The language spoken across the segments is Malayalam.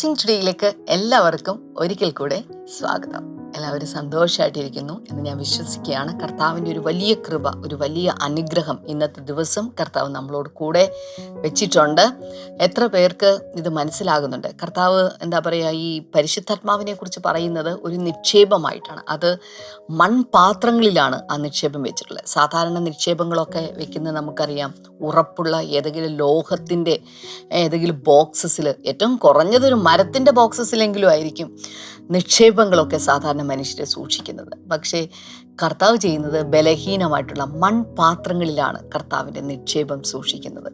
ബ്ലെസ്സിങ് ടുഡേയിലേക്ക് എല്ലാവർക്കും ഒരിക്കൽ കൂടെ സ്വാഗതം. എല്ലാവരും സന്തോഷമായിട്ടിരിക്കുന്നു എന്ന് ഞാൻ വിശ്വസിക്കുകയാണ്. കർത്താവിന്റെ ഒരു വലിയ കൃപ ഒരു വലിയ അനുഗ്രഹം ഇന്നത്തെ ദിവസം കർത്താവ് നമ്മളോട് കൂടെ വെച്ചിട്ടുണ്ട്. എത്ര പേർക്ക് ഇത് മനസ്സിലാകുന്നുണ്ട്? കർത്താവ് എന്താ പറയുക ഈ പരിശുദ്ധാത്മാവിനെ കുറിച്ച് പറയുന്നത് ഒരു നിക്ഷേപമായിട്ടാണ്. അത് മൺപാത്രങ്ങളിലാണ് ആ നിക്ഷേപം വെച്ചിട്ടുള്ളത്. സാധാരണ നിക്ഷേപങ്ങളൊക്കെ വെക്കുന്നത് നമുക്കറിയാം ഉറപ്പുള്ള ഏതെങ്കിലും ലോഹത്തിന്റെ ഏതെങ്കിലും ബോക്സസിൽ ഏറ്റവും കുറഞ്ഞതൊരു മരത്തിന്റെ ബോക്സസിലെങ്കിലും ആയിരിക്കും. നിക്ഷേപങ്ങളൊക്കെ സാധാരണ മനുഷ്യരെ സൂക്ഷിക്കുന്നത്. പക്ഷേ കർത്താവ് ചെയ്യുന്നത് ബലഹീനമായിട്ടുള്ള മൺപാത്രങ്ങളിലാണ് കർത്താവിന്റെ നിക്ഷേപം സൂക്ഷിക്കുന്നത്.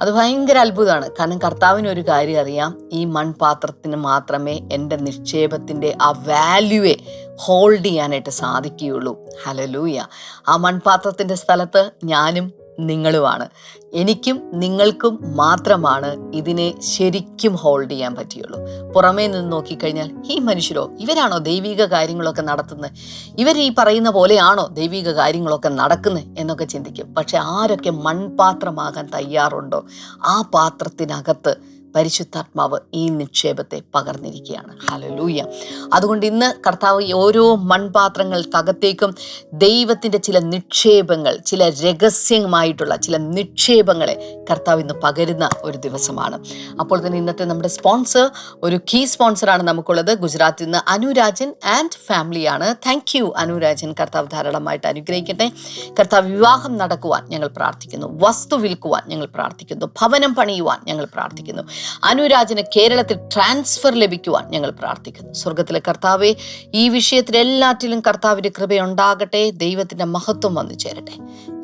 അത് ഭയങ്കര അത്ഭുതമാണ്. കാരണം കർത്താവിന് ഒരു കാര്യം അറിയാം. ഈ മൺപാത്രത്തിന് മാത്രമേ എന്റെ നിക്ഷേപത്തിന്റെ ആ വാല്യൂവെ ഹോൾഡ് ചെയ്യാനായിട്ട് സാധിക്കുകയുള്ളൂ. ഹലലൂയ ആ മൺപാത്രത്തിന്റെ സ്ഥലത്ത് ഞാനും നിങ്ങളുമാണ്. എനിക്കും നിങ്ങൾക്കും മാത്രമാണ് ഇതിനെ ശരിക്കും ഹോൾഡ് ചെയ്യാൻ പറ്റുകയുള്ളൂ പുറമേ നിന്ന് നോക്കിക്കഴിഞ്ഞാൽ ഈ മനുഷ്യരോ ഇവരാണോ ദൈവിക കാര്യങ്ങളൊക്കെ നടത്തുന്നത് ഇവർ ഈ പറയുന്ന പോലെയാണോ ദൈവിക കാര്യങ്ങളൊക്കെ നടക്കുന്നത് എന്നൊക്കെ ചിന്തിക്കും. പക്ഷെ ആരൊക്കെ മൺപാത്രമാകാൻ തയ്യാറുണ്ടോ? ആ പാത്രത്തിനകത്ത് പരിശുദ്ധാത്മാവ് ഈ നിക്ഷേപത്തെ പകർന്നിരിക്കുകയാണ്. ഹലലൂയ അതുകൊണ്ട് ഇന്ന് കർത്താവ് ഓരോ മൺപാത്രങ്ങൾ തകത്തേക്കും ദൈവത്തിന്റെ ചില നിക്ഷേപങ്ങൾ ചില രഹസ്യമായിട്ടുള്ള ചില നിക്ഷേപങ്ങളെ കർത്താവ് ഇന്ന് പകരുന്ന ഒരു ദിവസമാണ്. അപ്പോൾ തന്നെ ഇന്നത്തെ നമ്മുടെ സ്പോൺസർ ഒരു കീ സ്പോൺസറാണ് നമുക്കുള്ളത്. ഗുജറാത്തിൽ നിന്ന് അനുരാജൻ ആൻഡ് ഫാമിലിയാണ്. Thank you Anurajan. കർത്താവ് ധാരാളമായിട്ട് അനുഗ്രഹിക്കട്ടെ. കർത്താവ് വിവാഹം നടക്കുവാൻ ഞങ്ങൾ പ്രാർത്ഥിക്കുന്നു. വസ്തു വിൽക്കുവാൻ ഞങ്ങൾ പ്രാർത്ഥിക്കുന്നു. ഭവനം പണിയുവാൻ ഞങ്ങൾ പ്രാർത്ഥിക്കുന്നു. അനുരാജന് കേരളത്തിൽ ട്രാൻസ്ഫർ ലഭിക്കുവാൻ ഞങ്ങൾ പ്രാർത്ഥിക്കുന്നു. സ്വർഗത്തിലെ കർത്താവെ ഈ വിഷയത്തിൽ എല്ലാറ്റിലും കർത്താവിന്റെ കൃപയുണ്ടാകട്ടെ ദൈവത്തിന്റെ മഹത്വം വന്നു ചേരട്ടെ.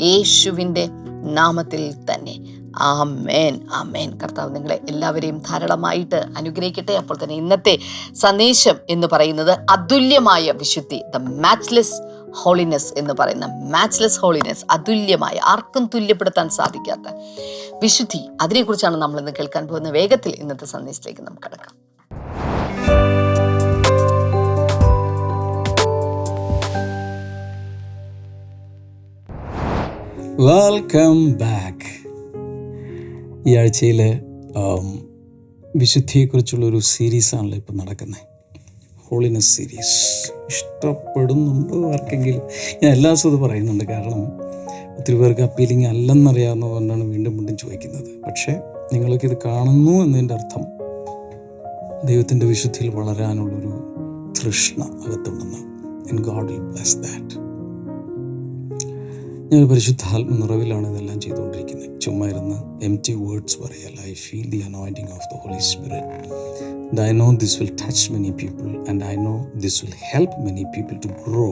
യേശുവിന്റെ നാമത്തിൽ തന്നെ. ആമേൻ ആമേൻ. കർത്താവ് നിങ്ങളെ എല്ലാവരെയും ധാരാളമായിട്ട് അനുഗ്രഹിക്കട്ടെ. അപ്പോൾ തന്നെ ഇന്നത്തെ സന്ദേശം എന്ന് പറയുന്നത് അതുല്യമായ വിശുദ്ധി ദ മാച്ച്ലെസ് ഹോളിനെസ് എന്ന് പറയുന്ന മാച്ച്ലെസ് ഹോളിനെസ് അതുല്യമായ ആർക്കും തുല്യപ്പെടുത്താൻ സാധിക്കാത്ത വിശുദ്ധി. അതിനെക്കുറിച്ചാണ് നമ്മൾ ഇന്ന് കേൾക്കാൻ പോകുന്ന വേഗത്തിൽ ഇന്നത്തെ സന്ദേശത്തിലേക്ക് നമുക്ക് കടക്കാം. വെൽക്കം ബാക്ക് ഈ ആഴ്ചയിൽ വിശുദ്ധിയെക്കുറിച്ചുള്ളൊരു സീരീസാണല്ലോ ഇപ്പോൾ നടക്കുന്നത് ഹോളിനെസ് സീരീസ് ഇഷ്ടപ്പെടുന്നുണ്ടോ ആർക്കെങ്കിലും ഞാൻ എല്ലാ ദിവസവും ഇത് പറയുന്നുണ്ട്. കാരണം ഒത്തിരി പേർക്ക് അപ്പീലിംഗ് അല്ലെന്നറിയാവുന്നതുകൊണ്ടാണ് വീണ്ടും വീണ്ടും ചോദിക്കുന്നത്. പക്ഷേ നിങ്ങളൊക്കെ ഇത് കാണുന്നു എന്നതിന്റെ അർത്ഥം ദൈവത്തിന്റെ വിശുദ്ധിയിൽ വളരാനുള്ളൊരു തൃഷ്ണ അകത്തുണ്ടെന്ന്. ഇൻ ഗോഡ് ബ്ലസ് ദാറ്റ് ഞാൻ പരിശുദ്ധാത്മ നിറവിലാണ് ഇതെല്ലാം ചെയ്തുകൊണ്ടിരിക്കുന്നത്. ചുമ്മാ ഇരുന്ന് എം ടി വേർഡ്സ് പറയല്ല I feel the anointing of the holy spirit I know this will touch many people and I know this will help many people to grow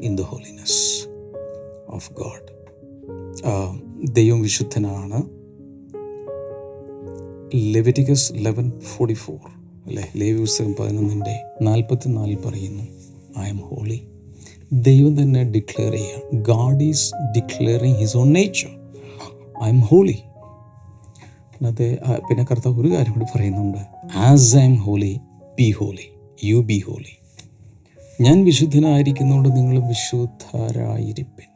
in the holiness of God ദൈവം വിശുദ്ധനാണ്. ലെവിറ്റിക്കസ് ലെവൻ ഫോർട്ടി ഫോർ അല്ലേ? ലേവി പുസ്തകം പതിനൊന്നിന്റെ നാൽപ്പത്തി നാലിൽ പറയുന്നു ഐ എം ഹോളി ദൈവം തന്നെ ഡിക്ലെയർ ചെയ്യുക God is declaring his own nature I am holy അത് പിന്നെ കർത്താവ് ഒരു കാര്യം കൂടി പറയുന്നുണ്ട്. As I am holy be holy you be holy ഞാൻ വിശുദ്ധനായിരിക്കുന്നതുകൊണ്ട് നിങ്ങൾ വിശുദ്ധരായിരിപ്പിൻ.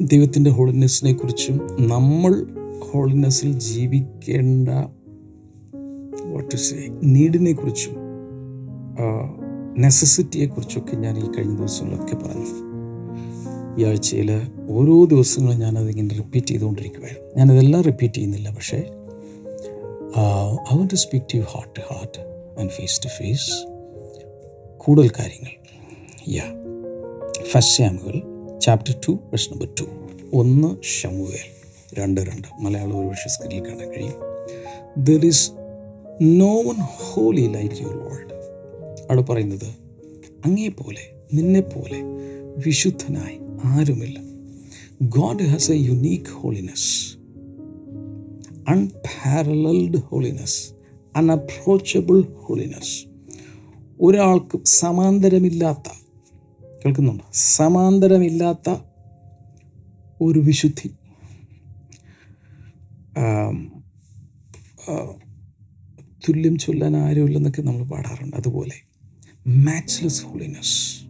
ദൈവത്തിന്റെ ഹോളിനെസ്സിനെ കുറിച്ചും നമ്മൾ ഹോളിനെസ്സിൽ ജീവിക്കേണ്ട വാട്ട് ടു സേ നീഡിനെ കുറിച്ചും നെസസിറ്റിയെ കുറിച്ചൊക്കെ ഞാൻ ഈ കഴിഞ്ഞ ദിവസങ്ങളിലൊക്കെ പറഞ്ഞു. ഈ ആഴ്ചയിൽ ഓരോ ദിവസങ്ങളും ഞാനതിങ്ങനെ റിപ്പീറ്റ് ചെയ്തുകൊണ്ടിരിക്കുമായിരുന്നു ഞാനതെല്ലാം റിപ്പീറ്റ് ചെയ്യുന്നില്ല പക്ഷേ I want to speak to you heart to heart and face to face കൂടുതൽ കാര്യങ്ങൾ. യാ ഫസ്റ്റ് ശാമുകൾ ചാപ്റ്റർ ടു പ്രശ്ന നമ്പർ ടു ഒന്ന് ഷമുവേൽ. രണ്ട് രണ്ട്. മലയാളം ഒരു പക്ഷേ സ്ക്രീനിൽ കാണാൻ കഴിയും. There is no one holy like your lord അവിടെ പറയുന്നത് അങ്ങേപോലെ നിന്നെപ്പോലെ വിശുദ്ധനായി ആരുമില്ല. God has a unique holiness unparalleled holiness unapproachable holiness ഒരാൾക്കും സമാന്തരമില്ലാത്ത കേൾക്കുന്നുണ്ട്? സമാന്തരമില്ലാത്ത ഒരു വിശുദ്ധി. തുല്യം ചൊല്ലാൻ ആരുമില്ലെന്നൊക്കെ നമ്മൾ പാടാറുണ്ട്. അതുപോലെ മാച്ച്ലെസ് ഹോളിനെസ്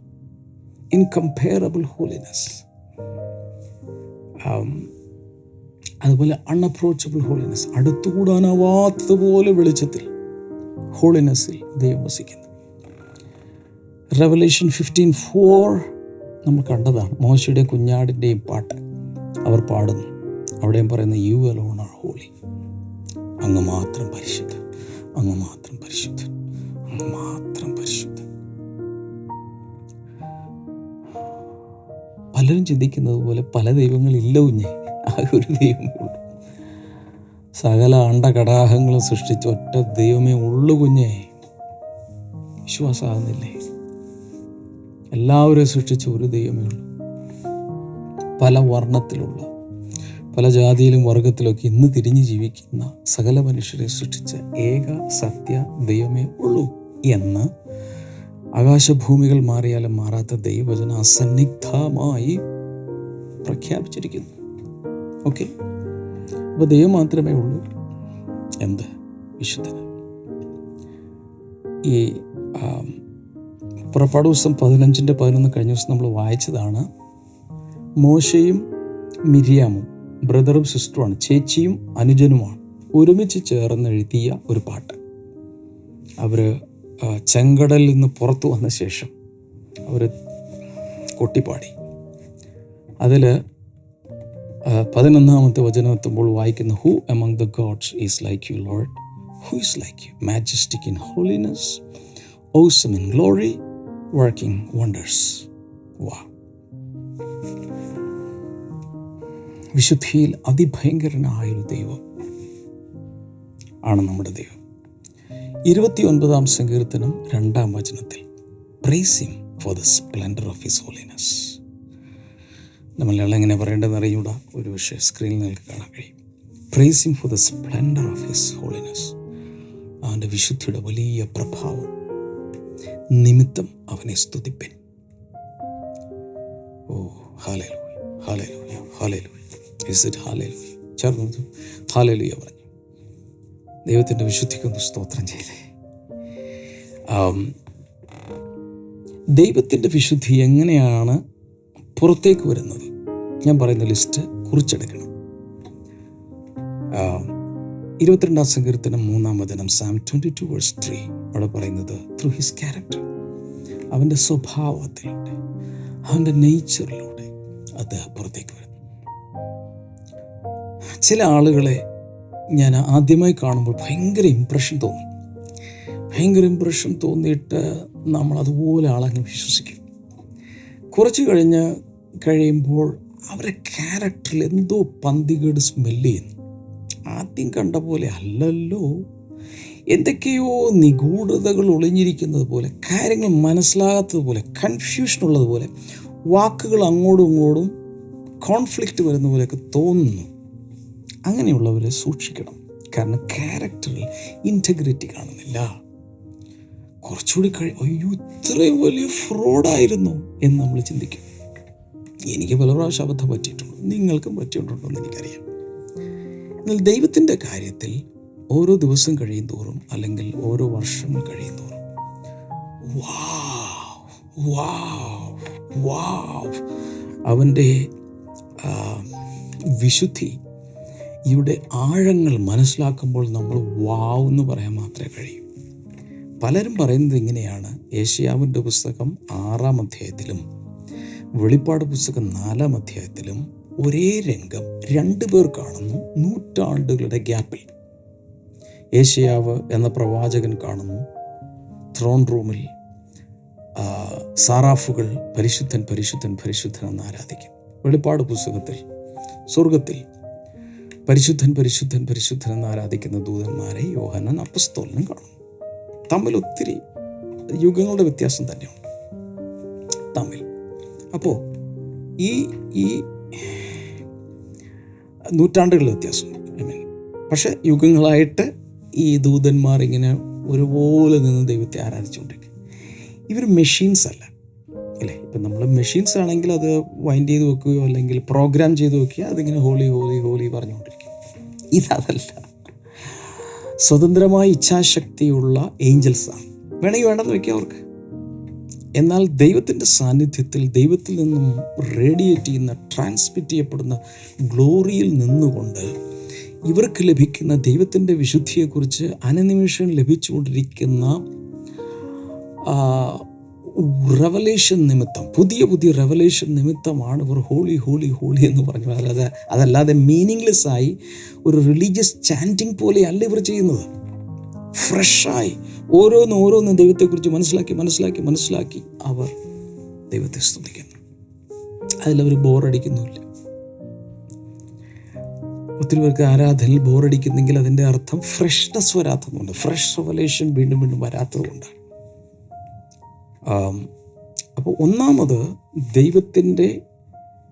ഇൻകംപെയറബിൾ ഹോളിനെസ് അതുപോലെ അൺഅപ്രോച്ചബിൾ ഹോളിനെസ് അടുത്തുകൂടാനാവാത്തതുപോലെ വെളിച്ചത്തിൽ ഹോളിനെസ്സിൽ ദൈവം വസിക്കുന്നു. റെവലേഷൻ ഫിഫ്റ്റീൻ ഫോർ നമ്മൾ കണ്ടതാണ്. മോശയുടെയും കുഞ്ഞാടിന്റെയും പാട്ട് അവർ പാടുന്നു. അവിടെയും പറയുന്ന യു അലോൺ ആർ ഹോളി അങ്ങ് മാത്രം പരിശുദ്ധ. അങ്ങ് മാത്രം പരിശുദ്ധൻ. അങ്ങ് മാത്രം പരിശുദ്ധൻ. പലരും ചിന്തിക്കുന്നത് പോലെ പല ദൈവങ്ങളില്ല കുഞ്ഞെ ആ ഒരു ദൈവമേ ഉള്ളൂ. സകല അണ്ടകടാഹങ്ങളും സൃഷ്ടിച്ച ഒറ്റ ദൈവമേ ഉള്ളു കുഞ്ഞെ. വിശ്വാസമാകുന്നില്ലേ? എല്ലാവരെയും സൃഷ്ടിച്ച ഒരു ദൈവമേ ഉള്ളൂ. പല വർണത്തിലുള്ള പല ജാതിയിലും വർഗത്തിലൊക്കെ ഇന്ന് തിരിഞ്ഞ് ജീവിക്കുന്ന സകല മനുഷ്യരെ സൃഷ്ടിച്ച ഏക സത്യ ദൈവമേ ഉള്ളൂ എന്ന് ആകാശഭൂമികൾ മാറിയാലും മാറാത്ത ദൈവജന അസന്നിഗ്ധമായി പ്രഖ്യാപിച്ചിരിക്കുന്നു. ഓക്കെ? അപ്പോൾ ദൈവം മാത്രമേ ഉള്ളൂ എന്ത്? വിശുദ്ധന്. ഈ പുറപ്പാട് ദിവസം പതിനഞ്ചിന്റെ പതിനൊന്ന് കഴിഞ്ഞ ദിവസം നമ്മൾ വായിച്ചതാണ് മോശയും മിരിയാമും ബ്രദറും സിസ്റ്ററുമാണ് ചേച്ചിയും അനുജനുമാണ് ഒരുമിച്ച് ചേർന്ന് എഴുതിയ ഒരു പാട്ട്. അവർ ചെങ്കടലിൽ നിന്ന് പുറത്തു വന്ന ശേഷം അവർ കൊട്ടിപ്പാടി. അതിൽ പതിനൊന്നാമത്തെ വചനം എത്തുമ്പോൾ വായിക്കുന്ന who among the gods is like you lord who is like you majestic in holiness awesome in glory working wonders വാ വിശുദ്ധിയിൽ അതിഭയങ്കരനായൊരു ദൈവം ആണ് നമ്മുടെ ദൈവം. ഇരുപത്തി ഒൻപതാം സങ്കീർത്തനം രണ്ടാം വചനത്തിൽ praise for the splendour of his holiness നമ്മളെല്ലാം എങ്ങനെ പറയേണ്ടതെന്ന് അറിഞ്ഞൂടാ ഒരു പക്ഷേ സ്ക്രീനിൽ നിങ്ങൾക്ക് കാണാൻ കഴിയും. Praise for the splendour of his holiness അവന്റെ വിശുദ്ധിയുടെ വലിയ പ്രഭാവം നിമിത്തം അവനെ സ്തുതിപ്പൻ. ഓ hallelujah hallelujah hallelujah is it hallelujah ചേർന്ന് പറഞ്ഞു. ദൈവത്തിന്റെ വിശുദ്ധിക്കൊന്ന് സ്തോത്രം ചെയ്തേ. ആം, ദൈവത്തിന്റെ വിശുദ്ധി എങ്ങനെയാണ് പുറത്തേക്ക് വരുന്നത്? ഞാൻ പറയുന്ന ലിസ്റ്റ് കുറിച്ചെടുക്കണം. ആം, ഇരുപത്തിരണ്ടാം സങ്കീർത്തനം മൂന്നാം വചനം Psalm twenty two verse three അവിടെ പറയുന്നത് ത്രൂ ഹിസ് ക്യാരക്ടർ അവന്റെ സ്വഭാവത്തിലൂടെ അവന്റെ നേച്ചറിലൂടെ അദ്ദേഹം പുറത്തേക്ക് വരുന്നു. ചില ആളുകളെ ഞാൻ ആദ്യമായി കാണുമ്പോൾ ഭയങ്കര ഇമ്പ്രഷൻ തോന്നി. ഭയങ്കര ഇമ്പ്രഷൻ തോന്നിയിട്ട് നമ്മൾ അതുപോലെ ആളങ്ങ് വിശ്വസിക്കും. കുറച്ച് കഴിഞ്ഞ് കഴിയുമ്പോൾ അവരെ ക്യാരക്ടറിൽ എന്തോ പന്തികേട് സ്മെല്ല് ചെയ്യുന്നു. ആദ്യം കണ്ട പോലെ അല്ലല്ലോ. എന്തൊക്കെയോ നിഗൂഢതകൾ ഒളിഞ്ഞിരിക്കുന്നത് പോലെ കാര്യങ്ങൾ മനസ്സിലാകാത്തതുപോലെ കൺഫ്യൂഷൻ ഉള്ളതുപോലെ വാക്കുകൾ അങ്ങോട്ടും ഇങ്ങോട്ടും കോൺഫ്ലിക്റ്റ് വരുന്ന പോലെയൊക്കെ തോന്നുന്നു. അങ്ങനെയുള്ളവരെ സൂക്ഷിക്കണം. കാരണം ക്യാരക്ടറിൽ ഇന്റഗ്രിറ്റി കാണുന്നില്ല. കുറച്ചുകൂടി കഴി അയ്യോ ഇത്രയും വലിയ ഫ്രോഡായിരുന്നു എന്ന് നമ്മൾ ചിന്തിക്കും. എനിക്ക് പല പ്രാവശ്യം അബദ്ധം പറ്റിയിട്ടുണ്ട്. നിങ്ങൾക്കും പറ്റിയിട്ടുണ്ടോ എന്ന് എനിക്കറിയാം. എന്നാൽ ദൈവത്തിന്റെ കാര്യത്തിൽ ഓരോ ദിവസം കഴിയും തോറും അല്ലെങ്കിൽ ഓരോ വർഷങ്ങൾ കഴിയും തോറും അവന്റെ വിശുദ്ധി ഇവിടെ ആഴങ്ങൾ മനസ്സിലാക്കുമ്പോൾ നമ്മൾ വാവ് എന്ന് പറയാൻ മാത്രമേ കഴിയൂ. പലരും പറയുന്നത് ഇങ്ങനെയാണ്. ഏഷ്യാവിന്റെ പുസ്തകം ആറാം അധ്യായത്തിലും വെളിപ്പാട് പുസ്തകം നാലാം അധ്യായത്തിലും ഒരേ രംഗം രണ്ടു പേർ കാണുന്നു നൂറ്റാണ്ടുകളുടെ ഗ്യാപ്പിൽ. ഏഷ്യാവ് എന്ന പ്രവാചകൻ കാണുന്നു ത്രോൺ റൂമിൽ സാറാഫുകൾ പരിശുദ്ധൻ പരിശുദ്ധൻ പരിശുദ്ധൻ എന്ന് ആരാധിക്കും. വെളിപ്പാട് പുസ്തകത്തിൽ സ്വർഗത്തിൽ പരിശുദ്ധൻ പരിശുദ്ധൻ പരിശുദ്ധൻ എന്ന് ആരാധിക്കുന്ന ദൂതന്മാരെ യോഹനൻ അപ്പസ്തോലനും കാണും തമ്മിൽ ഒത്തിരി യുഗങ്ങളുടെ വ്യത്യാസം തന്നെയാണ് തമ്മിൽ. അപ്പോൾ ഈ ഈ നൂറ്റാണ്ടുകളുടെ വ്യത്യാസം. ഐ മീൻ പക്ഷെ യുഗങ്ങളായിട്ട് ഈ ദൂതന്മാർ ഇങ്ങനെ ഒരുപോലെ നിന്ന് ദൈവത്തെ ആരാധിച്ചുകൊണ്ടിരിക്കും ഇവർ മെഷീൻസ് അല്ല. അല്ലേ? ഇപ്പം നമ്മൾ മെഷീൻസ് ആണെങ്കിൽ അത് വൈൻഡ് ചെയ്ത് വെക്കുകയോ അല്ലെങ്കിൽ പ്രോഗ്രാം ചെയ്ത് വെക്കുകയോ അതിങ്ങനെ ഹോളി ഹോളി ഹോളി പറഞ്ഞുകൊണ്ടിരിക്കും. ഇതല്ല. സ്വതന്ത്രമായ ഇച്ഛാശക്തിയുള്ള ഏഞ്ചൽസാണ് വേണമെങ്കിൽ വേണ്ടെന്ന് വയ്ക്കാം അവർക്ക്. എന്നാൽ ദൈവത്തിന്റെ സാന്നിധ്യത്തിൽ ദൈവത്തിൽ നിന്നും റേഡിയേറ്റ് ചെയ്യുന്ന ട്രാൻസ്മിറ്റ് ചെയ്യപ്പെടുന്ന ഗ്ലോറിയിൽ നിന്നുകൊണ്ട് ഇവർക്ക് ലഭിക്കുന്ന ദൈവത്തിന്റെ വിശുദ്ധിയെക്കുറിച്ച് അനനിമിഷം ലഭിച്ചുകൊണ്ടിരിക്കുന്ന റെവലേഷൻ നിമിത്തം പുതിയ പുതിയ റെവലേഷൻ നിമിത്തമാണ് ഇവർ ഹോളി ഹോളി ഹോളി എന്ന് പറഞ്ഞു അല്ലാതെ അതല്ലാതെ മീനിങ്ലെസ് ആയി ഒരു റിലീജിയസ് ചാന്റിങ് പോലെയല്ല ഇവർ ചെയ്യുന്നത്. ഫ്രഷായി ഓരോന്ന് ഓരോന്ന് ദൈവത്തെക്കുറിച്ച് മനസ്സിലാക്കി മനസ്സിലാക്കി മനസ്സിലാക്കി അവർ ദൈവത്തെ സ്തുതിക്കുന്നു. അതിലവർ ബോറടിക്കുന്നുമില്ല ഒത്തിരി പേർക്ക് ആരാധനയിൽ ബോറടിക്കുന്നെങ്കിൽ അതിന്റെ അർത്ഥം ഫ്രഷ്നെസ് വരാത്തതുകൊണ്ട് ഫ്രഷ് റെവലേഷൻ വീണ്ടും വീണ്ടും വരാത്തതുകൊണ്ടാണ്. അപ്പോൾ ഒന്നാമത് ദൈവത്തിന്റെ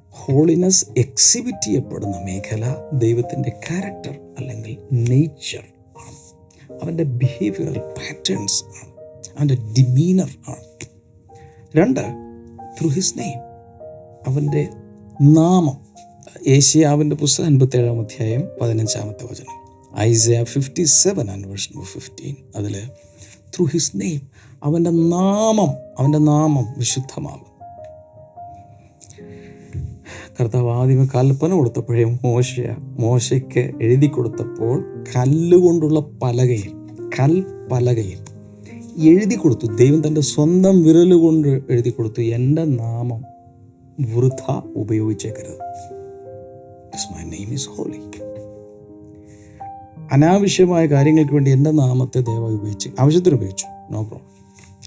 ഹോളിനെസ് എക്സിബിറ്റ് ചെയ്യപ്പെടുന്ന മേഖല ദൈവത്തിന്റെ ക്യാരക്ടർ അല്ലെങ്കിൽ നേച്ചർ ആണ്. അവന്റെ ബിഹേവിയറൽ പാറ്റേൺസ് ആണ്. അവന്റെ ഡിമീനർ ആണ്. രണ്ട് ത്രൂ ഹിസ് നെയിം അവന്റെ നാമം. ഏഷ്യാവിന്റെ പുസ്തകം അൻപത്തേഴാം അധ്യായം പതിനഞ്ചാമത്തെ വചനം. Isaiah fifty seven and version fifteen അതിൽ ത്രൂ ഹിസ് നെയിം അവന്റെ നാമം അവന്റെ നാമം വിശുദ്ധമാകും. കർത്താവ് ആദ്യമേ കൽപ്പന കൊടുത്തപ്പോഴേ മോശ മോശയ്ക്ക് എഴുതി കൊടുത്തപ്പോൾ കല്ലുകൊണ്ടുള്ള പലകയിൽ കൽപ്പലകയിൽ എഴുതി കൊടുത്തു. ദൈവം തന്റെ സ്വന്തം വിരലുകൊണ്ട് എഴുതി കൊടുത്തു. എന്റെ നാമം വൃഥ ഉപയോഗിച്ചേക്കരുത്. മൈ നെയിം ഈസ് ഹോളി അനാവശ്യമായ കാര്യങ്ങൾക്ക് വേണ്ടി എന്റെ നാമത്തെ ദയവായി ഉപയോഗിച്ച് ആവശ്യത്തിന് ഉപയോഗിച്ചു. നോ പ്രോബ്ലം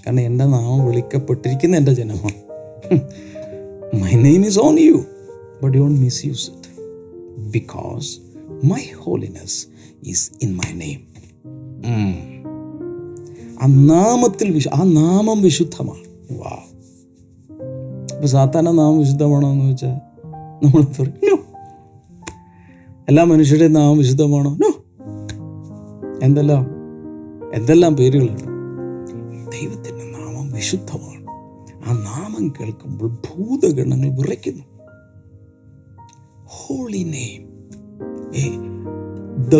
കാരണം എന്റെ നാമം വിളിക്കപ്പെട്ടിരിക്കുന്ന എന്റെ ജനമാണ് my name is on you but you don't misuse it because my holiness is in my name ആ നാമത്തിൽ വിശു ആ നാമം വിശുദ്ധമാണ്. വാ ഇപ്പൊ സാത്താന്റെ നാമം വിശുദ്ധമാണോ എന്ന് വെച്ചാൽ നമ്മൾ പറയും നോ എല്ലാ മനുഷ്യരുടെയും നാമം വിശുദ്ധമാണോ? നോ എന്തെല്ലാം? എന്തെല്ലാം പേരുകളുണ്ട്? നാമം വിശുദ്ധമാണ് ആ നാമം കേൾക്കുമ്പോൾ ഭൂതഗണങ്ങൾ വിറയ്ക്കുന്നു. Holy name the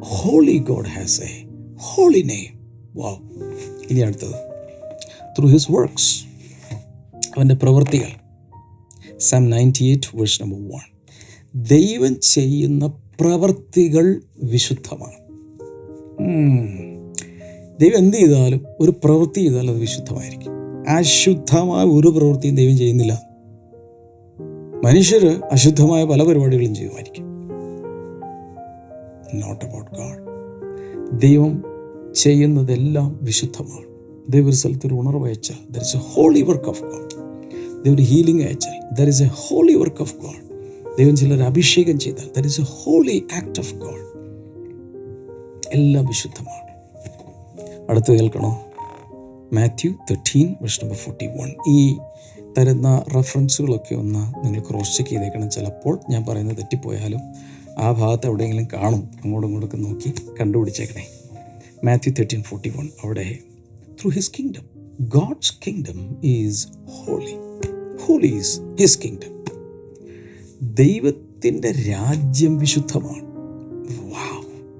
holy God has a holy name വാ ഇനി അടുത്തത്. ത്രൂ ഹിസ് വർക്ക്സ് അവന്റെ പ്രവൃത്തികൾ. Psalm ninety eight verse number one ദൈവം ചെയ്യുന്ന പ്രവൃത്തികൾ വിശുദ്ധമാണ്. ഉം. ദൈവം എന്ത് ചെയ്താലും ഒരു പ്രവൃത്തി ചെയ്താലും അത് വിശുദ്ധമായിരിക്കും. അശുദ്ധമായ ഒരു പ്രവൃത്തിയും ദൈവം ചെയ്യുന്നില്ല. മനുഷ്യർ അശുദ്ധമായ പല പരിപാടികളും ചെയ്യുമായിരിക്കും. നോട്ട് അബൌട്ട് ഗാഡ് ദൈവം ചെയ്യുന്നതെല്ലാം വിശുദ്ധമാണ്. ദൈവ ഒരു സ്ഥലത്ത് ഒരു ഉണർവ് അയച്ചാൽ there is a holy work of God ദൈവം ഒരു ഹീലിംഗ് അയച്ചാൽ there is a holy work of God ദൈവം ചിലർ അഭിഷേകം ചെയ്താൽ there is a holy act of God എല്ലാം വിശുദ്ധമാണ്. അടുത്ത് കേൾക്കണോ? Matthew thirteen verse number forty one ഈ തരുന്ന റെഫറൻസുകളൊക്കെ ഒന്ന് നിങ്ങൾ ക്രോസ് ചെക്ക് ചെയ്തേക്കണം. ചിലപ്പോൾ ഞാൻ പറയുന്നത് തെറ്റിപ്പോയാലും ആ ഭാഗത്ത് എവിടെയെങ്കിലും കാണും. അങ്ങോട്ടും ഇങ്ങോട്ടൊക്കെ നോക്കി കണ്ടുപിടിച്ചേക്കണേ. മാത്യു തേർട്ടീൻ ഫോർട്ടി വൺ അവിടെ through his kingdom God's kingdom is holy holy is his kingdom ദൈവത്തിന്റെ രാജ്യം വിശുദ്ധമാണ്.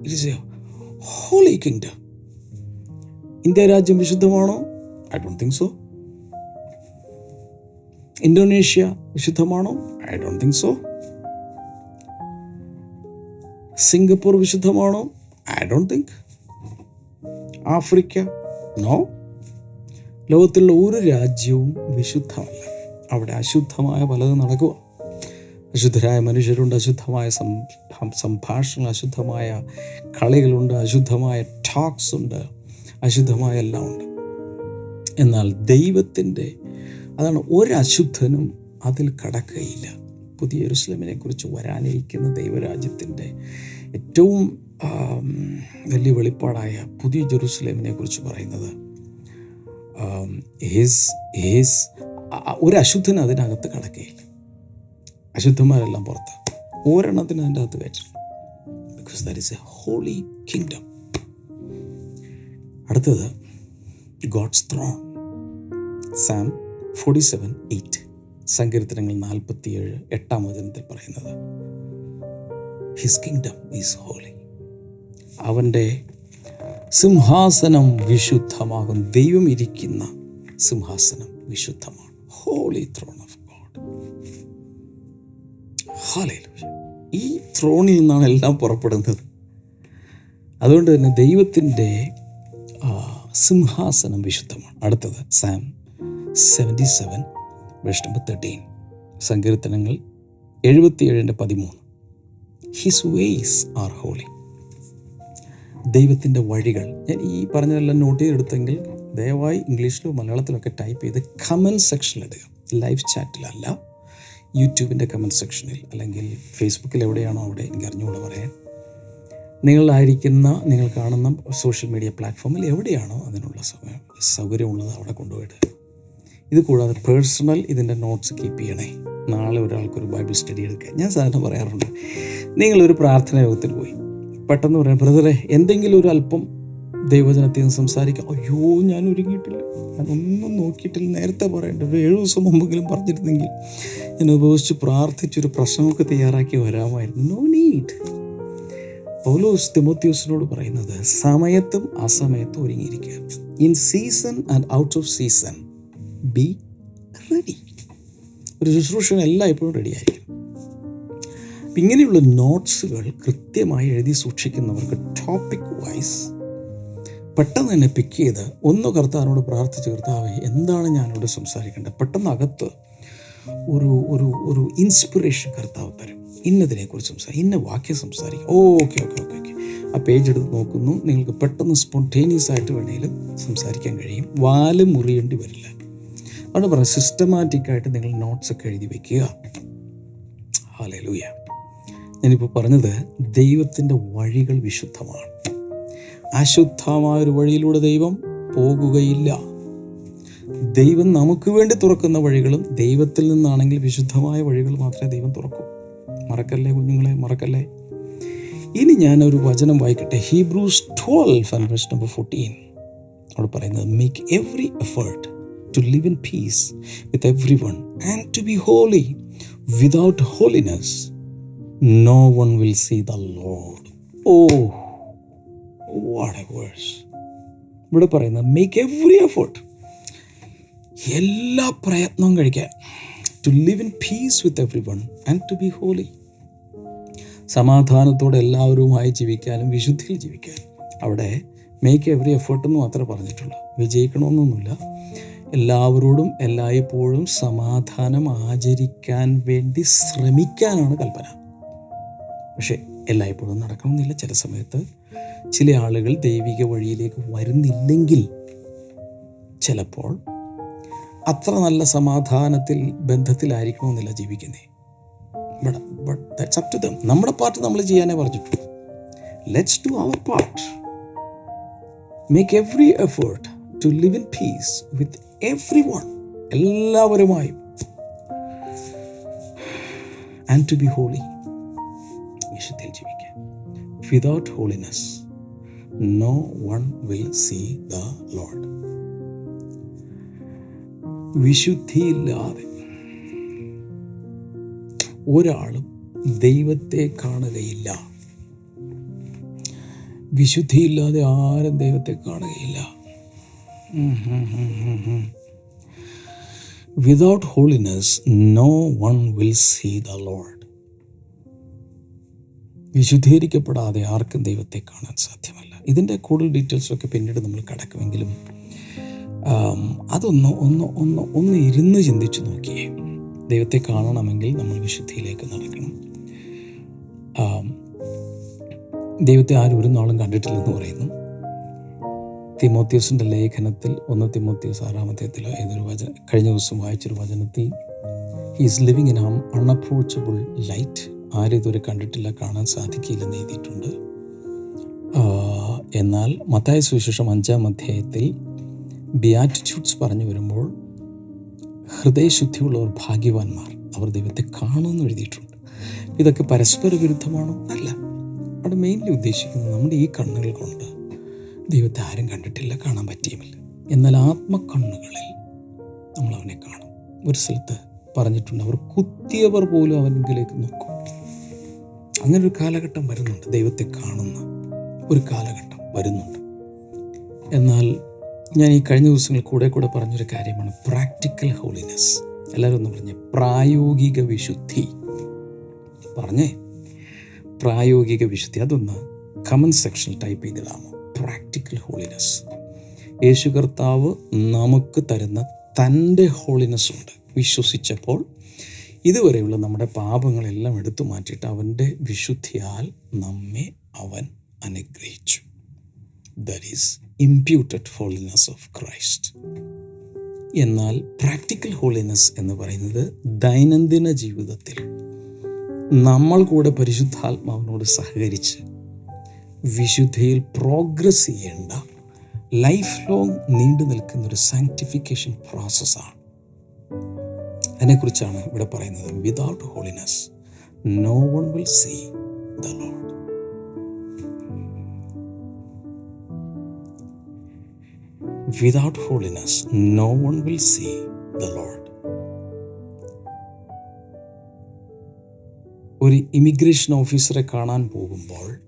ഇറ്റ് ഹോളി കിങ്ഡം ഇന്ത്യ രാജ്യം വിശുദ്ധമാണോ? I don't think so Indonesia വിശുദ്ധമാണോ? I don't think so Singapore വിശുദ്ധമാണോ? I don't think Africa? No ലോകത്തിലുള്ള ഒരു രാജ്യവും വിശുദ്ധമല്ല. അവിടെ അശുദ്ധമായ പലതും നടക്കുക. അശുദ്ധരായ മനുഷ്യരുണ്ട് അശുദ്ധമായ സംഭാഷണങ്ങൾ അശുദ്ധമായ കളികളുണ്ട് അശുദ്ധമായ ടോക്സ് ഉണ്ട്. അശുദ്ധമായ എല്ലാം ഉണ്ട്. എന്നാൽ ദൈവത്തിന്റെ അതാണ് ഒരശുദ്ധനും അതിൽ കടക്കയില്ല. പുതിയ ഇസ്ലമിനെ കുറിച്ച് വരാനിരിക്കുന്ന ദൈവരാജ്യത്തിന്റെ ഏറ്റവും വലിയ വെളിപ്പാടായ പുതിയ ജെറുസലേമിനെ കുറിച്ച് പറയുന്നത് ഹിസ് ഹിസ് ഒരു അശുദ്ധന് അതിനകത്ത് കടക്കുകയില്ല അശുദ്ധന്മാരെല്ലാം പുറത്ത്. ഒരെണ്ണത്തിന് അതിന്റെ അകത്ത് കയറ്റില്ല because that is a holy kingdom അടുത്തത് God's throne psalm forty seven eight. സങ്കീർത്തനങ്ങൾ നാൽപ്പത്തിയേഴ് എട്ടാം വചനത്തിൽ പറയുന്നത് ഹിസ് കിങ്ഡം ഈസ് ഹോളി അവന്റെ സിംഹാസനം വിശുദ്ധമാകും. ദൈവം ഇരിക്കുന്ന സിംഹാസനം വിശുദ്ധമാണ്. ഹോളി ത്രോൺ ഓഫ് ഗോഡ് ഈ ത്രോണിൽ നിന്നാണ് എല്ലാം പുറപ്പെടുന്നത്. അതുകൊണ്ട് തന്നെ ദൈവത്തിന്റെ സിംഹാസനം വിശുദ്ധമാണ്. അടുത്തത് psalm seventy seven verse number thirteen സങ്കീർത്തനങ്ങൾ എഴുപത്തിയേഴിന്റെ പതിമൂന്ന്. ഹിസ് വേയ്സ് ആർ ഹോളി ദൈവത്തിന്റെ വഴികൾ. ഞാൻ ഈ പറഞ്ഞതെല്ലാം നോട്ട് ചെയ്തെടുത്തെങ്കിൽ ദയവായി ഇംഗ്ലീഷിലോ മലയാളത്തിലൊക്കെ ടൈപ്പ് ചെയ്ത് കമന്റ് സെക്ഷനിൽ ഇടുക. ലൈവ് ചാറ്റിലല്ല യൂട്യൂബിന്റെ കമന്റ് സെക്ഷനിൽ അല്ലെങ്കിൽ ഫേസ്ബുക്കിൽ എവിടെയാണോ അവിടെ എനിക്ക് അറിഞ്ഞുകൂടെ പറയാൻ. നിങ്ങളായിരിക്കുന്ന നിങ്ങൾ കാണുന്ന സോഷ്യൽ മീഡിയ പ്ലാറ്റ്ഫോമിൽ എവിടെയാണോ അതിനുള്ള സമയം സൗകര്യമുള്ളത് അവിടെ കൊണ്ടുപോയിട്ട്. ഇത് കൂടാതെ പേഴ്സണൽ ഇതിന്റെ നോട്ട്സ് കീപ്പ് ചെയ്യണേ. നാളെ ഒരാൾക്കൊരു ബൈബിൾ സ്റ്റഡി എടുക്കുക ഞാൻ സാധാരണ പറയാറുണ്ട്. നിങ്ങളൊരു പ്രാർത്ഥന യോഗത്തിൽ പോയി. പെട്ടെന്ന് പറയാം ബ്രദറെ എന്തെങ്കിലും ഒരു അല്പം ദൈവജനത്തിൽ നിന്ന് സംസാരിക്കാം. അയ്യോ ഞാൻ ഒരുങ്ങിയിട്ടില്ല. ഞാൻ ഒന്നും നോക്കിയിട്ടില്ല. നേരത്തെ പറയേണ്ട. ഒരു ഏഴ് ദിവസം മുമ്പെങ്കിലും പറഞ്ഞിരുന്നെങ്കിൽ ഞാൻ ഉപയോഗിച്ച് പ്രാർത്ഥിച്ചൊരു പ്രശ്നമൊക്കെ തയ്യാറാക്കി വരാമായിരുന്നു. നോ നീഡ് പൗലോസ് തിമോത്യോസിനോട് പറയുന്നത് സമയത്തും അസമയത്തും ഒരുങ്ങിയിരിക്കുക. In season and out of season be ready ഒരു ശുശ്രൂഷകൻ എല്ലാം എപ്പോഴും റെഡി ആയിരിക്കും. ഇങ്ങനെയുള്ള നോട്ട്സുകൾ കൃത്യമായി എഴുതി സൂക്ഷിക്കുന്നവർക്ക് ടോപ്പിക് വൈസ് പെട്ടെന്ന് തന്നെ പിക്ക് ചെയ്ത് ഒന്ന് കർത്താവിനോട് പ്രാർത്ഥിച്ച് കർത്താവെ എന്താണ് ഞാനിവിടെ സംസാരിക്കേണ്ടത്? പെട്ടെന്ന് അകത്ത് ഒരു ഒരു ഒരു ഇൻസ്പിറേഷൻ കർത്താവ് തരും. ഇന്നതിനെക്കുറിച്ച് സംസാരിക്കും. ഇന്ന വാക്യം സംസാരിക്കും. ഓക്കെ ഓക്കെ ഓക്കെ ഓക്കെ ആ പേജ് എടുത്ത് നോക്കുന്നു. നിങ്ങൾക്ക് പെട്ടെന്ന് സ്പോണ്ടേനിയസ് ആയിട്ട് വേണമെങ്കിലും സംസാരിക്കാൻ കഴിയും. വാൽ മുറിയേണ്ടി വരില്ല. അതുകൊണ്ട് പറയാം സിസ്റ്റമാറ്റിക്കായിട്ട് നിങ്ങൾ നോട്ട്സ് ഒക്കെ എഴുതി വെക്കുക. ഹാലൂയ ഞാനിപ്പോൾ പറഞ്ഞത് ദൈവത്തിന്റെ വഴികൾ വിശുദ്ധമാണ്. അശുദ്ധമായ ഒരു വഴിയിലൂടെ ദൈവം പോകുകയില്ല. ദൈവം നമുക്ക് വേണ്ടി തുറക്കുന്ന വഴികളും ദൈവത്തിൽ നിന്നാണെങ്കിൽ വിശുദ്ധമായ വഴികൾ മാത്രമേ ദൈവം തുറക്കൂ. മറക്കല്ലേ കുഞ്ഞുങ്ങളെ മറക്കല്ലേ? ഇനി ഞാനൊരു വചനം വായിക്കട്ടെ. Hebrews twelve and number fourteen അവിടെ പറയുന്നത് make every effort to live in peace with everyone and to be holy without holiness no one will see the Lord oh what a verse ഇവിടെ പറയുന്നത് മേക്ക് എവറി എഫേർട്ട് എല്ലാ പ്രയത്നവും കഴിക്കാൻ. To live in peace with everyone and to be holy സമാധാനത്തോടെ എല്ലാവരുമായി ജീവിക്കാനും വിശുദ്ധിയിൽ ജീവിക്കാനും. അവിടെ മേക്ക് എവറി എഫേർട്ട് എന്ന് മാത്രമേ പറഞ്ഞിട്ടുള്ളൂ. വിജയിക്കണമെന്നൊന്നുമില്ല. എല്ലാവരോടും എല്ലായ്പ്പോഴും സമാധാനം ആചരിക്കാൻ വേണ്ടി ശ്രമിക്കാനാണ് കൽപ്പന. പക്ഷേ എല്ലായ്പ്പോഴും നടക്കണമെന്നില്ല. ചില സമയത്ത് ചില ആളുകൾ ദൈവിക വഴിയിലേക്ക് വരുന്നില്ലെങ്കിൽ ചിലപ്പോൾ അത്ര നല്ല സമാധാനത്തിൽ ബന്ധത്തിലായിരിക്കണമെന്നില്ല ജീവിക്കുന്നേ. But but that's up to them നമ്മുടെ പാർട്ട് നമ്മൾ ചെയ്യാനേ പറഞ്ഞിട്ടുള്ളൂ let's do our part make every effort to live in peace with everyone എല്ലാവരുമായും. And to be holy വിശുദ്ധിയിൽ ജീവിക്കാൻ. Without holiness no one will see the Lord വിശുദ്ധിയില്ലാതെ ഒരാളും ദൈവത്തെ കാണുകയില്ല. വിശുദ്ധിയില്ലാതെ ആരും ദൈവത്തെ കാണുകയില്ല. Without holiness no one will see the Lord വിശുദ്ധീകരിക്കപ്പെടാതെ ആർക്കും ദൈവത്തെ കാണാൻ സാധ്യമല്ല. ഇതിന്റെ കൂടുതൽ ഡീറ്റെയിൽസൊക്കെ പിന്നീട് നമ്മൾ കടക്കുമെങ്കിലും അതൊന്ന് ഒന്ന് ഒന്ന് ഒന്ന് ഇരുന്ന് ചിന്തിച്ചു നോക്കിയേ. ദൈവത്തെ കാണണമെങ്കിൽ നമ്മൾ വിശുദ്ധിയിലേക്ക് നടക്കണം. ആം, ദൈവത്തെ ആരും ഒരു നാളും കണ്ടിട്ടില്ലെന്ന് പറയുന്നു. തിമോത്യോസിന്റെ ലേഖനത്തിൽ ഒന്ന് തിമോത്യോസ് ആറാമത്തേത്തിലോ ഏതൊരു വചന കഴിഞ്ഞ ദിവസം വായിച്ചൊരു വചനത്തിൽ he's living in unapproachable light ആരും ഇതുവരെ കണ്ടിട്ടില്ല കാണാൻ സാധിക്കില്ലെന്ന് എഴുതിയിട്ടുണ്ട്. ആ, എന്നാൽ മത്തായ സുവിശേഷം അഞ്ചാം അധ്യായത്തിൽ ബിയാറ്റിറ്റ്യൂഡ്സ് പറഞ്ഞു വരുമ്പോൾ ഹൃദയശുദ്ധിയുള്ളവർ ഭാഗ്യവാന്മാർ അവർ ദൈവത്തെ കാണുമെന്ന് എഴുതിയിട്ടുണ്ട്. ഇതൊക്കെ പരസ്പര വിരുദ്ധമാണോ? അല്ല. അവിടെ മെയിൻലി ഉദ്ദേശിക്കുന്നത് നമ്മുടെ ഈ കണ്ണുകൾ കൊണ്ട് ദൈവത്തെ ആരും കണ്ടിട്ടില്ല കാണാൻ പറ്റിയുമില്ല. എന്നാൽ ആത്മക്കണ്ണുകളിൽ നമ്മൾ അവനെ കാണും. ഒരു സ്ഥലത്ത് പറഞ്ഞിട്ടുണ്ട് അവർ കുത്തിയവർ പോലും അവനെങ്കിലേക്ക് നോക്കും. അങ്ങനെ ഒരു കാലഘട്ടം വരുന്നുണ്ട്. ദൈവത്തെ കാണുന്ന ഒരു കാലഘട്ടം വരുന്നുണ്ട്. എന്നാൽ ഞാൻ ഈ കഴിഞ്ഞ ദിവസങ്ങളിൽ കൂടെ കൂടെ പറഞ്ഞൊരു കാര്യമാണ്. പ്രാക്ടിക്കൽ ഹോളിനെസ് എല്ലാവരും ഒന്ന് പറഞ്ഞേ. പ്രായോഗിക വിശുദ്ധി. പറഞ്ഞേ. പ്രായോഗിക വിശുദ്ധി. അതൊന്ന് കമന്റ് സെക്ഷൻ ടൈപ്പ് ചെയ്തിടാമോ. പ്രാക്ടിക്കൽ ഹോളിനെസ് യേശു കർത്താവ് നമുക്ക് തരുന്ന തന്റെ ഹോളിനെസ് ഉണ്ട്. വിശ്വസിച്ചപ്പോൾ ഇതുവരെയുള്ള നമ്മുടെ പാപങ്ങളെല്ലാം എടുത്തു മാറ്റിയിട്ട് അവന്റെ വിശുദ്ധിയാൽ നമ്മെ അവൻ അനുഗ്രഹിച്ചു. That is imputed holiness of Christ എന്നാൽ പ്രാക്ടിക്കൽ ഹോളിനെസ് എന്ന് പറയുന്നത് ദൈനംദിന ജീവിതത്തിൽ നമ്മൾ കൂടെ പരിശുദ്ധാത്മാവിനോട് സഹകരിച്ച് വിശുദ്ധിയിൽ പ്രോഗ്രസ് ചെയ്യേണ്ട ലൈഫ് ലോങ് നീണ്ടു നിൽക്കുന്ന ഒരു സാങ്ക്ടിഫിക്കേഷൻ പ്രോസസ്സാണ് അതിനെക്കുറിച്ചാണ് ഇവിടെ പറയുന്നത്. Without holiness no one will see the Lord without holiness no one will see the Lord ഒരു ഇമിഗ്രേഷൻ ഓഫീസറെ കാണാൻ പോകുമ്പോൾ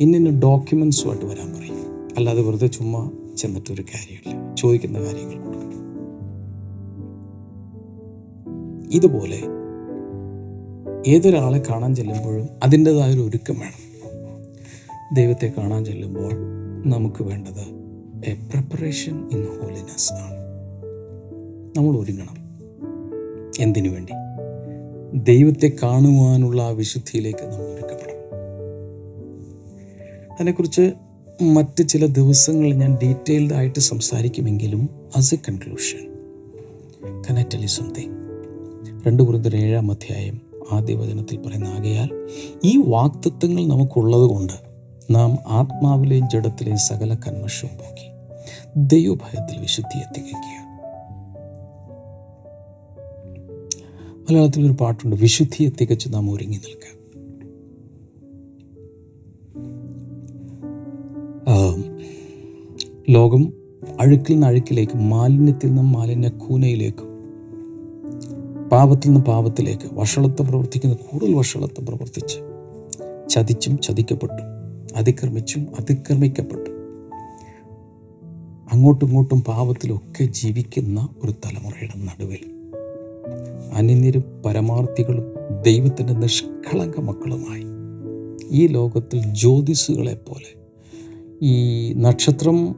ഇന്നിന്ന ഡോക്യുമെൻസുമായിട്ട് വരാൻ പറയും. അല്ലാതെ വെറുതെ ചുമ്മാ ചെന്നിട്ടൊരു കാര്യമില്ല. ചോദിക്കുന്ന കാര്യങ്ങൾ കൊടുക്കണം ഇതുപോലെ ഏതൊരാളെ കാണാൻ ചെല്ലുമ്പോഴും അതിന്റെതായൊരു ഒരുക്കം വേണം. ദൈവത്തെ കാണാൻ ചെല്ലുമ്പോൾ നമുക്ക് വേണ്ടത് എ പ്രിപ്പറേഷൻ ഇൻ ഹോളിനെസ് ആണ്. നമ്മൾ ഒരുങ്ങണം. എന്തിനു വേണ്ടി? ദൈവത്തെ കാണുവാനുള്ള ആ വിശുദ്ധിയിലേക്ക് നമ്മൾ ഒരുക്കപ്പെടണം. അതിനെക്കുറിച്ച് മറ്റ് ചില ദിവസങ്ങളിൽ ഞാൻ ഡീറ്റെയിൽഡ് ആയിട്ട് സംസാരിക്കുമെങ്കിലും as a conclusion candidly something രണ്ട് കുറിന്തർ ഏഴാം അധ്യായം ആദ്യ വചനത്തിൽ പറയുന്ന ആകയാൽ ഈ വാക്തത്വങ്ങൾ നമുക്കുള്ളത് കൊണ്ട് നാം ആത്മാവിലെയും ജഡത്തിലെയും സകല കന്മഷവും പോക്കി ദൈവഭയത്തിൽ വിശുദ്ധി തികയ്ക്കുക മലയാളത്തിൽ ഒരു പാട്ടുണ്ട് വിശുദ്ധിയെ തികച്ച് നാം ഒരുങ്ങി നിൽക്കാം. ലോകം അഴുക്കിൽ നിന്ന് അഴുക്കിലേക്ക് മാലിന്യത്തിൽ നിന്ന് മാലിന്യ കൂനയിലേക്കും പാപത്തിൽ നിന്ന് പാപത്തിലേക്ക് വഷളത്വം പ്രവർത്തിക്കുന്ന കൂടുതൽ വഷളത്വം പ്രവർത്തിച്ച് ചതിച്ചും ചതിക്കപ്പെട്ടു അതിക്രമിച്ചും അതിക്രമിക്കപ്പെട്ടു. അങ്ങോട്ടും ഇങ്ങോട്ടും പാപത്തിലൊക്കെ ജീവിക്കുന്ന ഒരു തലമുറയുടെ നടുവിൽ അനിന്യരും പരമാർത്ഥികളും ദൈവത്തിന്റെ നിഷ്കളങ്ക മക്കളുമായി ഈ ലോകത്തിൽ ജ്യോതിസുകളെ പോലെ ഈ നക്ഷത്രം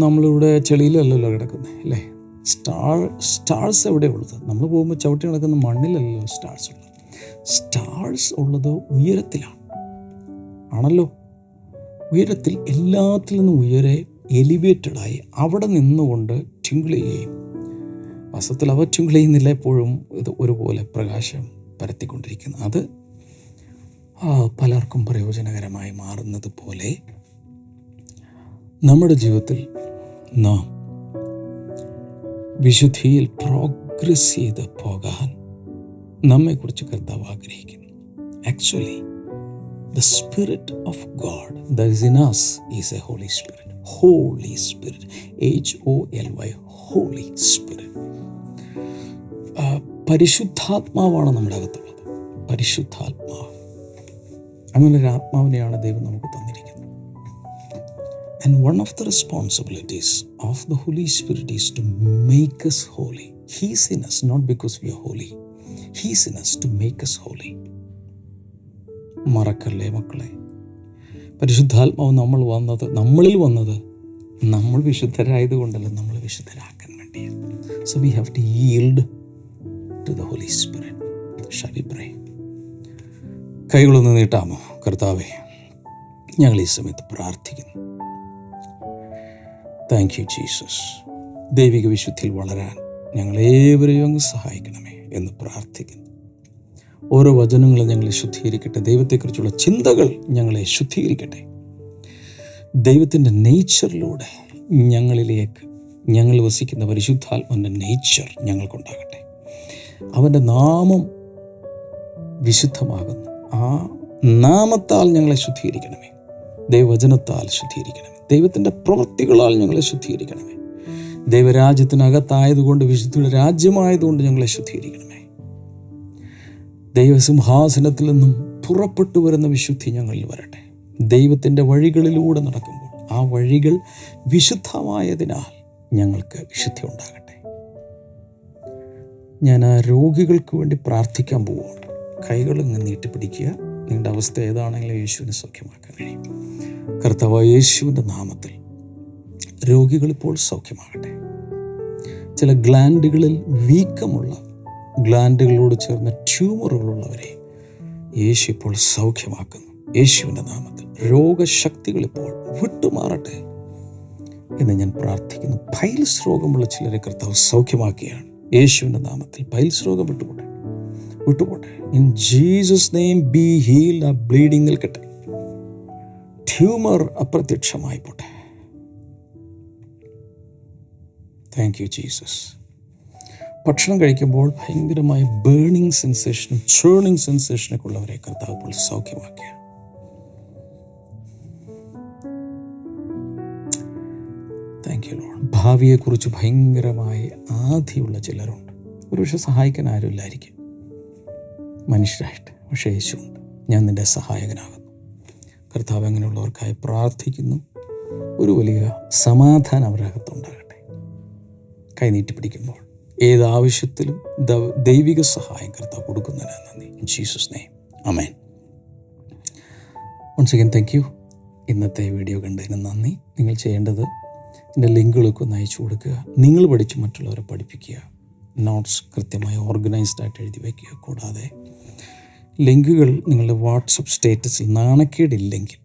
നമ്മളിവിടെ ചെളിയിലല്ലല്ലോ കിടക്കുന്നത് അല്ലേ? സ്റ്റാർ സ്റ്റാർസ് എവിടെ ഉള്ളത് നമ്മൾ പോകുമ്പോൾ ചവിട്ടി കിടക്കുന്ന മണ്ണിലല്ലല്ലോ സ്റ്റാർസ് ഉള്ളത്. സ്റ്റാർസ് ഉള്ളത് ഉയരത്തിലാണ്. ആണല്ലോ? ഉയരത്തിൽ എല്ലാത്തിൽ നിന്നും ഉയരെ എലിവേറ്റഡായി അവിടെ നിന്നുകൊണ്ട് ട്വിങ്കിൾ ചെയ്യും വസ്ത്രത്തിൽ അവ ട്വിങ്കിൾ ചെയ്യുന്നില്ല എപ്പോഴും ഇത് ഒരുപോലെ പ്രകാശം പരത്തിക്കൊണ്ടിരിക്കുന്നു. അത് പലർക്കും പ്രയോജനകരമായി മാറുന്നത് പോലെ നമ്മുടെ ജീവിതത്തിൽ നാം വിശുദ്ധിയിൽ പ്രോഗ്രസ് ചെയ്ത് പോകാൻ നമ്മെക്കുറിച്ച് കർത്താവ് ആഗ്രഹിക്കുന്നു. Actually the spirit of God the is in is a holy spirit holy Spirit. H O L Y holy spirit പരിശുദ്ധാത്മാവാണ് നമ്മുടെ അകത്തുള്ളത്. പരിശുദ്ധാത്മാവ് അങ്ങനെ ഒരു ആത്മാവിനെയാണ് ദൈവം നമുക്ക് തന്നിരിക്കുന്നത്. And one of the responsibilities of the holy spirit is to make us holy he's in us not because we are holy he's in us to make us holy മറക്കല്ലേ മക്കളെ? പരിശുദ്ധാത്മാവ് നമ്മൾ വന്നത് നമ്മളിൽ വന്നത് നമ്മൾ വിശുദ്ധരായതുകൊണ്ടല്ല നമ്മൾ വിശുദ്ധരാക്കാൻ വേണ്ടിയാണ് so we have to yield to the holy spirit കൈകളൊന്ന് നീട്ടാമോ കർത്താവേ? ഞങ്ങൾ ഈ സമയത്ത് പ്രാർത്ഥിക്കുന്നു. താങ്ക് യു ജീസസ് ദൈവിക വിശുദ്ധിയിൽ വളരാൻ ഞങ്ങളേവരെയും അങ്ങ് സഹായിക്കണമേ എന്ന് പ്രാർത്ഥിക്കുന്നു. ഓരോ വചനങ്ങളും ഞങ്ങളെ ശുദ്ധീകരിക്കട്ടെ. ദൈവത്തെക്കുറിച്ചുള്ള ചിന്തകൾ ഞങ്ങളെ ശുദ്ധീകരിക്കട്ടെ. ദൈവത്തിന്റെ നേച്ചറിലൂടെ ഞങ്ങളിലേക്ക് ഞങ്ങൾ വസിക്കുന്ന പരിശുദ്ധാത്മന്റെ നേച്ചർ ഞങ്ങൾക്കുണ്ടാകട്ടെ. അവന്റെ നാമം വിശുദ്ധമാകുന്നു. ആ നാമത്താൽ ഞങ്ങളെ ശുദ്ധീകരിക്കണമേ. ദൈവവചനത്താൽ ശുദ്ധീകരിക്കണമേ. ദൈവത്തിന്റെ പ്രവൃത്തികളാൽ ഞങ്ങളെ ശുദ്ധീകരിക്കണമേ. ദൈവരാജ്യത്തിനകത്തായതുകൊണ്ട് വിശുദ്ധിയുടെ രാജ്യമായതുകൊണ്ട് ഞങ്ങളെ ശുദ്ധീകരിക്കണമേ. ദൈവസിംഹാസനത്തിൽ നിന്നും പുറപ്പെട്ടു വരുന്ന വിശുദ്ധി ഞങ്ങളിൽ വരട്ടെ. ദൈവത്തിന്റെ വഴികളിലൂടെ നടക്കുമ്പോൾ ആ വഴികൾ വിശുദ്ധമായതിനാൽ ഞങ്ങൾക്ക് വിശുദ്ധി ഉണ്ടാകട്ടെ. ഞാൻ ആ രോഗികൾക്ക് വേണ്ടി പ്രാർത്ഥിക്കാൻ പോവുകയാണ്. കൈകൾ ഇങ്ങ് നീട്ടിപ്പിടിക്കുക. നിങ്ങളുടെ അവസ്ഥ ഏതാണെങ്കിലും യേശുവിനെ സൗഖ്യമാക്കാൻ കഴിയും. കർത്താവ് യേശുവിന്റെ നാമത്തിൽ രോഗികളിപ്പോൾ സൗഖ്യമാകട്ടെ. ചില ഗ്ലാൻഡുകളിൽ വീക്കമുള്ള ഗ്ലാൻഡുകളോട് ചേർന്ന ട്യൂമറുകളുള്ളവരെ യേശു ഇപ്പോൾ സൗഖ്യമാക്കുന്നു. യേശുവിന്റെ നാമത്തിൽ രോഗശക്തികൾ ഇപ്പോൾ വിട്ടുമാറട്ടെ എന്ന് ഞാൻ പ്രാർത്ഥിക്കുന്നു. പൈൽസ് രോഗമുള്ള ചിലരെ കർത്താവ് സൗഖ്യമാക്കുകയാണ്. യേശുവിന്റെ നാമത്തിൽ പൈൽസ് രോഗം വിട്ടുപോട്ടെ. വിട്ടുപോട്ടെ. In Jesus name be heal ആ ബ്ലീഡിങ് നിൽക്കട്ടെ. ട്യൂമർ അപ്രത്യക്ഷമായി പോട്ടെ താങ്ക് യു ജീസസ് ഭക്ഷണം കഴിക്കുമ്പോൾ ഭയങ്കരമായ ബേണിംഗ് സെൻസേഷനും ചേണിങ് സെൻസേഷനൊക്കെ ഉള്ളവരെ കർത്താവ് ഇപ്പോൾ സൗഖ്യമാക്കിയ. താങ്ക് യു ഭാവിയെക്കുറിച്ച് ഭയങ്കരമായ ആധിയുള്ള ചിലരുണ്ട്. ഒരുപക്ഷെ സഹായിക്കാൻ ആരുമില്ലായിരിക്കും. മനുഷ്യരായിട്ട്. പക്ഷേ യേശുണ്ട് ഞാൻ നിന്റെ സഹായകനാകുന്നു. കർത്താവ് അങ്ങനെയുള്ളവർക്കായി പ്രാർത്ഥിക്കുന്നു. ഒരു വലിയ സമാധാനം അവരകത്തുണ്ടാകട്ടെ കൈനീട്ടി പിടിക്കുമ്പോൾ ഏത് ആവശ്യത്തിലും ദ- ദൈവിക സഹായം കർത്താവ് കൊടുക്കുന്നതിന് നന്ദി. Jesus name amen once again thank you ഇന്നത്തെ വീഡിയോ കണ്ടതിന് നന്ദി. നിങ്ങൾ ചെയ്യേണ്ടത് എന്റെ ലിങ്കുകളൊക്കെ ഒന്ന് അയച്ചു കൊടുക്കുക. നിങ്ങൾ പഠിച്ച് മറ്റുള്ളവരെ പഠിപ്പിക്കുക. നോട്ട്സ് കൃത്യമായി ഓർഗനൈസ്ഡ് ആയിട്ട് എഴുതി വയ്ക്കുക. കൂടാതെ ലിങ്കുകൾ നിങ്ങളുടെ വാട്സപ്പ് സ്റ്റേറ്റസിൽ നാണക്കേടില്ലെങ്കിൽ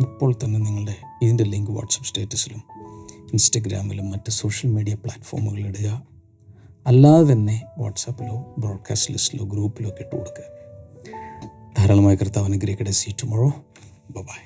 ഇപ്പോൾ തന്നെ നിങ്ങളുടെ ഇതിന്റെ ലിങ്ക് വാട്സപ്പ് സ്റ്റേറ്റസിലും ഇൻസ്റ്റഗ്രാമിലും മറ്റ് സോഷ്യൽ മീഡിയ പ്ലാറ്റ്ഫോമുകളിൽ ഇടുക. അല്ലാതെ തന്നെ വാട്സാപ്പിലോ ബ്രോഡ്കാസ്റ്റ് ലിസ്റ്റിലോ ഗ്രൂപ്പിലോ ഒക്കെ ഇട്ട് കൊടുക്കുക ധാരാളമായി കർത്താവ് അനുഗ്രഹിക്കട്ടെ. See tomorrow bye